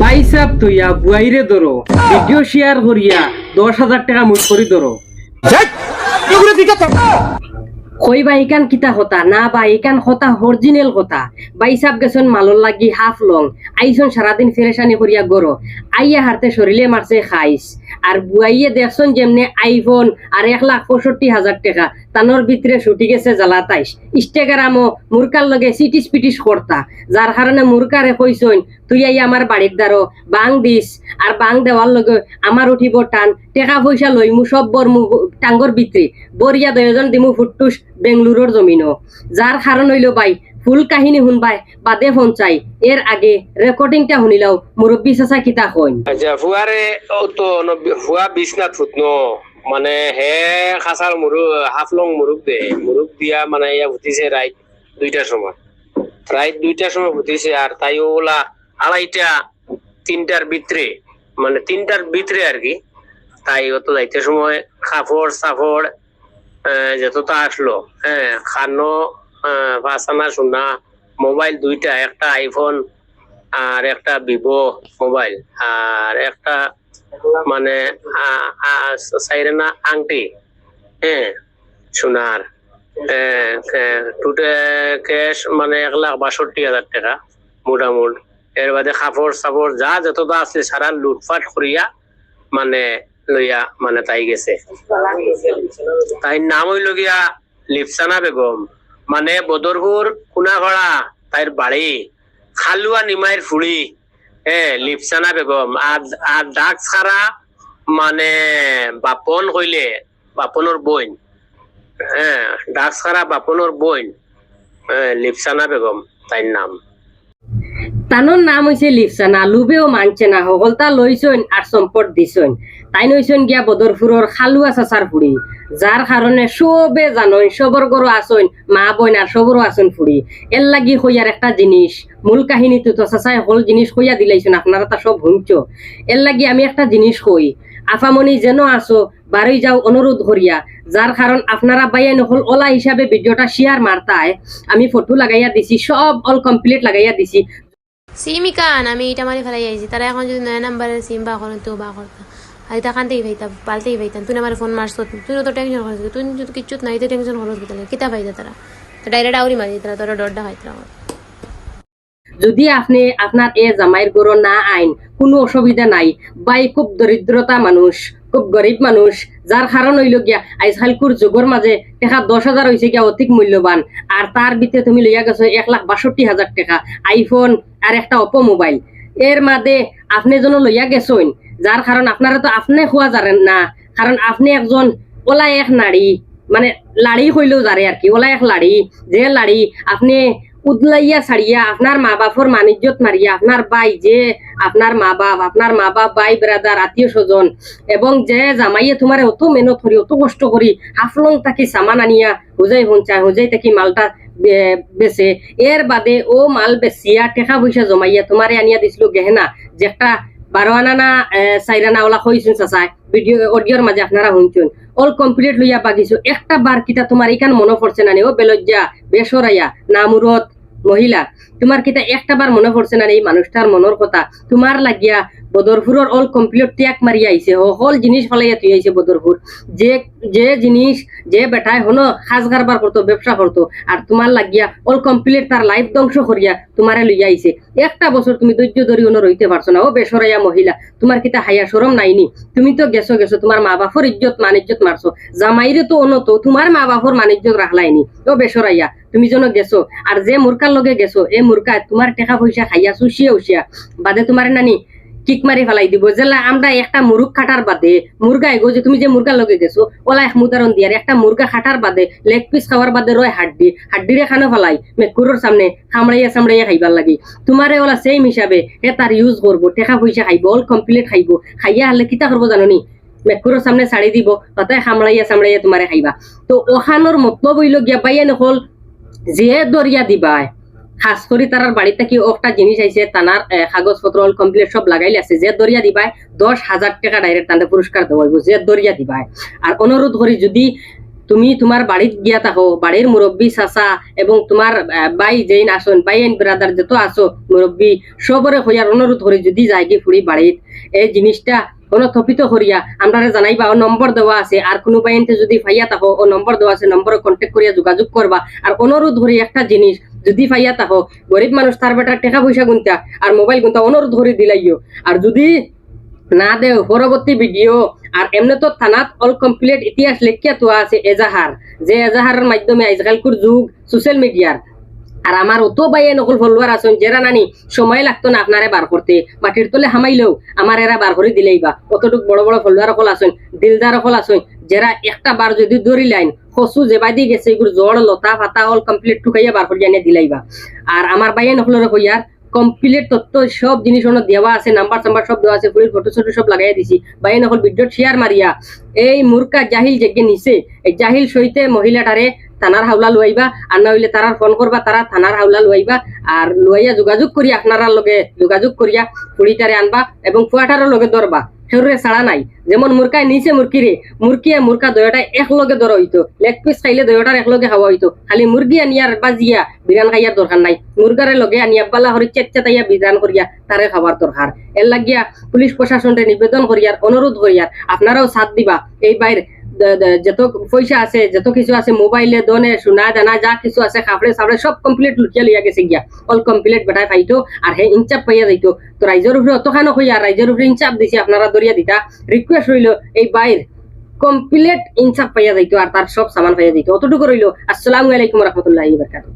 বাইসাপ তুইয়া বুয়াইরে ধরো। Video share করিয়া দশ হাজার টাকা মুঠ করি ধরো। কই বা ইকান কিতা হতা না বা ইকান হতা অরিজিনাল কথা। বাইসাপ গেছন মালর লাগি হাফ লং। আইসন সারাদিন ফেরেশানি করিয়া গরো আইয়া হারতে শরীরে মারছে খাইস আর বুয়াইয়ে দেখছন যেমনে আইফোন আর এক লাখ পঁয়ষট্টি হাজার টাকা। তানোর ভিতরে ছুটি গেছে জ্বালা তাইস ইস্টেগ্রামও মুরকার লগে সিটিস পিটিস করতা। যার কারণে মুরকারে কইসন তুই আই আমার বাড়ির দ্বারো, বাং দিস। আর বাং দেওয়ার লগে আমার উঠিব টান, টেকা পয়সা লইমু, সব বরমু টাঙ্গর ভিতরে। বরিয়া দয়জন দিমু ফুটটুস বেঙ্গলুরুর জমিনও। যার কারণ হইল বাই ফুল কাহিনী শুনবাই বাদে ফোন চাই। এর আগে রেকর্ডিংটা শুনিলাও মুরব্বী চাচা কিতা কইন। আচ্ছা ফুয়ারে ও তো ফুট ন? মানে হে খাসার মুরু হাফলং মুরুক দে। মুরুক দিয়া মানে ইয়া ফুটিছে রাইট দুইটার সময়। রাইট দুইটার সময় ফুটিছে আর তাই ওলা আড়াইটা তিনটার ভিতরে মানে তিনটার ভিতরে আর কি। তাই ও তো যাইতে সময় কাপড় সাপড় আহ, যতটা আসলো হ্যাঁ খানো সোনা মোবাইল দুইটা, একটা আইফোন আর একটা ভিভো মোবাইল আর একটা মানে সাইরেনা আংটি হ্যাঁ সোনার টুটে ক্যাশ মানে এক লাখ বাষট্টি হাজার টাকা, মোটামুট। এর বাদে কাপড় সাপড় যা যতটা আছে সারা লুটপাট করিয়া মানে লইয়া মানে তাই গেছে। তাই নাম হইল গিয়া লিপসানা বেগম। মানে বদরপুর কুনাভাড়া তাইর বাড়ি খালুয়া নিমাইয়ের ফুড়ি এ লিপসানা বেগম আর ডাক ছাড়া মানে বাপন কইলে বাপনের বইন হ্যাঁ ডাক ছাড়া বাপনের বইন হ্যাঁ, লিপসানা বেগম তাইর নাম। তানোর নাম হইছে লিপসানা লুবেও মানছে না হগলতা লইছইন আর সম্পদ দিছইন। তাই নইছইন গিয়া বদরপুরর খালুয়া চাচার ফুড়ি যার কারণে সবে জানইন সবর গরো আসইন মা বইন আর সবরও আসইন ফুড়ি এর লাগি হইয়ার একটা জিনিস, মূল কাহিনী তো চাচাই হল জিনিস হইয়া দিলাইছেন আপনারা তা সব হুঁচ এর লাগি আমি একটা জিনিস কই, আফামনি যেন আসো বারোই যাও অনুরোধ করিয়া যার কারণ আপনারা বাইয়া নহল ওলা হিসাবে ভিডিওটা শেয়ার মারতায় আমি ফটো লাগাইয়া দিছি সব অল কমপ্লিট লাগাইয়া দিছি। সিমিকান আমি এটা মারি ফেলাই আইছি তারা এখন যদি নয়া নাম্বারের সিম বা করেন তো বা করতাম এটা কানতেই ভাইতাম পাল্টেই ভাইতাম তুই আমার ফোন মারছ তুই তো টেনশন করছ তুই যদি কিচ্ছুত নাই তো টেনশন করছ তাহলে কিতা ভাইতা তারা তো ডাইরেক্ট আউরি মারি তারা তোরা ডরটা খাইতাম আমার যদি আপনি আপনার এ জামাইয়ের গরো না আইন কোনো অসুবিধা নাই বাই খুব দরিদ্রতা মানুষ খুব গরিব মানুষ যার কারণ হইল গিয়া আইজকালকুর যুগর মাঝে টাকা দশ হাজার হয়েছে গিয়া অধিক মূল্যবান আর তার ভিতরে তুমি লইয়া গেছো এক লাখ বাষট্টি হাজার টাকা আইফোন আর একটা অপো মোবাইল এর মাঝে আপনি যেন লইয়া গেছেন যার কারণ আপনারা তো আপনি খোয়া যারেন না। কারণ আপনি একজন ওলা এক নারী মানে লাড়ি হইলেও যারে আর কি ওলা এক লাড়ি যে লাড়ি আপনি উদলাইয়া ছাড়িয়া আপনার মা বাপর মানিজ্যত মারিয়া আপনার বাই যে আপনার মা বাপ আপনার মা বাপ বাই ব্রাদার আত্মীয় স্বজন, এবং যে জামাইয়ে তোমার অত মেহনত করি অত কষ্ট করি হাফলং তাকে সামান আনিয়া, হুজাই হুঞ্চায় হুজাই তাকি মালটা বে- বেচে এর বাদে ও মাল বেচিয়া টেকা পয়সা জমাইয়া তোমারে আনিয়া দিছিল গেহেনা যে একটা বারো আনা না চাইর আনা ওলা কইছুন চাচাই? ভিডিও অডিওর মাঝে আপনারা শুনছুন অল কমপ্লিট লইয়া পাকিছো একটা বার কিতা তোমার ইকান মনে পড়ছে না নি? ও বেলজ্জা, বেসরাইয়া নামুরত মহিলা। তোমার কিতা একটা বার মনে পড়ছে না এই মানুষটার মনের কথা। তোমার লাগিয়া বদরপুরের অল কমপ্লিট ত্যাগ মারি আইছে হল জিনিস ফলাইয়া তুই আইছে বদরপুর যে যে জিনিস, যে বেটায় হনো, সাজ কারবার করতো ব্যবসা করতো আর তোমার লাগিয়া অল কমপ্লিট তার লাইফ ধ্বংস করিয়া তোমারে লইয়া আইছে একটা বছর তুমি ধৈর্য ধরি অন্য রইতে পারছ না ও বেসরাইয়া মহিলা। তোমার কিতা হাইয়া সরম নাইনি তুমি তো গেছো গেছো তোমার মা বাপর ইজ্জত, মান ইজ্জত মারছো জামাইরে তো অনত তোমার মা বাপর মান ইজ্জত রাখলাইনি ও বেসরাইয়া তুমি যেন গেছো আর যে মুরকার লগে গেছো, এই মুরকা তোমার টাকা পয়সা খাইয়া চুষিয়া উচিয়া বাদে তোমার নানি কিক মারি ফেলাই দিব। যেলা আমরা একটা মুরুগ খাটার বাদে। মুরগা এগো যে তুমি যে মুরগা লগে গেছো ওলা এক উদাহরণ দিয়ার একটা মুরগা খাটার বাদে লেগ পিস খাওয়ার বাদে রয় হাড্ডি। হাড্ডিরে খানো ফেলাই মেকুরের সামনে খামড়াইয়া সামড়াইয়া খাইবার লাগি। তোমারে ওলা সেম হিসাবে হে তার ইউজ করব টাকা পয়সা খাইব অল কমপ্লিট খাইব। খাইয়া হলে কিতা করব জাননি? মেকুরের সামনে ছাড়ি দিব, তাতে খামড়াইয়া সামড়াইয়া তোমারে খাইবা। তো ওখানোর মতলব হইল গিয়া বাইয়া নকল যে দরিয়া দিবাই। খাস করে তার বাড়িতে কি একটা জিনিস আইছে, তানার কাগজ পত্র কমপ্লিট সব লাগাইলে আছে। যে দরিয়া দিবাই দশ হাজার টাকা ডাইরেক্ট তাদের পুরস্কার দেওয়া যে দরিয়া দিবাই আর অনুরোধ করি যদি তুমি তোমার বাড়িত গিয়া থাকো, বাড়ির মুরব্বী, চাচা এবং তোমার বাই জেইন আসন, বাই এন ব্রাদার যত আছো মুরব্বী, সবরে হইয়ার অনুরোধ করি যদি যাই কি ফুড়ি বাড়িত, এই জিনিসটা কোনো থপিত করিয়া আমরা জানাইবা, ও নম্বর দেওয়া আছে। আর কোনো বাইনতে যদি ফাইয়া থাকো, ও নম্বর দেওয়া আছে, নম্বরে কন্ট্যাক্ট করিয়া যোগাযোগ করবা। আর অনুরোধ করি একটা জিনিস যদি ফাইয়া তাহ, গরিব মানুষ তার বেটার টাকা পয়সা গুনতা, আর মোবাইল গুনতা অনর ধরে দিলাইও আর যদি না দেও, পরবর্তী ভিডিও, আর এমনি তো থানাত অল কমপ্লিট ইতিহাস লেখিয়া তোয়া আছে এজাহার যে এজাহারের মাধ্যমে আজকালকুর যুগ সোশ্যাল মিডিয়ার আর আমার অত বাইয়ে নকল ফলোয়ার আছেন যেরা নানি, সময় লাগতো না আপনারে বার করতে। মাটির তলে হামাইলেও আমার এরা বার করে দিলেই বা। অতটুক বড় বড় ফলোয়ার অকল আছেন, দিলদার অকল আছেন, যারা একটা বার যদি ধরি লাইন খসু জেবাই দিয়ে গেছে এগুলো জড় লতা ফাতা অল কমপ্লিট টুকাইয়া বার করে আনিয়ে দিলাইবা আর আমার বাইয়ে নকলের হইয়ার কমপ্লিট তথ্য সব জিনিস ওনার দেওয়া আছে নাম্বার সাম্বার সব দেওয়া আছে ফুলের ফটো ছটো সব লাগাই দিছি। বাই নকল ভিডিও শেয়ার মারিয়া। এই মূর্খা জাহিল যেগে নিছে, এই জাহিল সহিতে মহিলাটারে থানার হাওলা লুয়াইবা আর না হইলে তারার ফোন করবা তারা থানার হাওলা লুয়াইবা আর লুয়াইয়া যোগাযোগ করি আপনারা লগে যোগাযোগ করিয়া পুলিটারে আনবা, এবং ফুয়াটারও লগে ধরবা সেউরে ছাড়া নাই। যেমন মুরকায় নিচে মুরকিরে আর মুরকা দয়টা একলগে ধরা হইতো। লেগ পিস খাইলে দয়টার একলগে খাওয়া হইতো। খালি মুরগি আনিয়ার বাজিয়া বিধান খাইয়ার দরকার নাই। মুরগারে লগে আনিয়া বালা হরি চেচ্চাতাইয়া বিধান করিয়া তারে খাবার দরকার এর লাগিয়া পুলিশ প্রশাসনরে নিবেদন করিয়ার অনুরোধ করিয়ার আপনারাও সাথ দিবা। এই বাইরে যত পয়সা আছে, যত কিছু আছে, মোবাইলে, দনে, সোনা, দানা, যা কিছু আছে কাপড়ে সাপড়ে সব কমপ্লিট লুটিয়া লইয়া গেছে গিয়া। অল কমপ্লিট বেটাই পাইতো আর হে ইনচাপ পাইয়া যাইতো। তো রাইজের উপরে অতখানো হইয়া রাইজের উপরে ইনচাপ দিছি আপনারা দরিয়া দিতা। রিকোয়েস্ট রইল এই বাইর কমপ্লিট ইনসাফ পাইয়া যাইতো, আর তার সব সামান পাইয়া যাইতো। অতটুকু রইল। আসসালামু আলাইকুম রহমতুল্লাহ বারকাত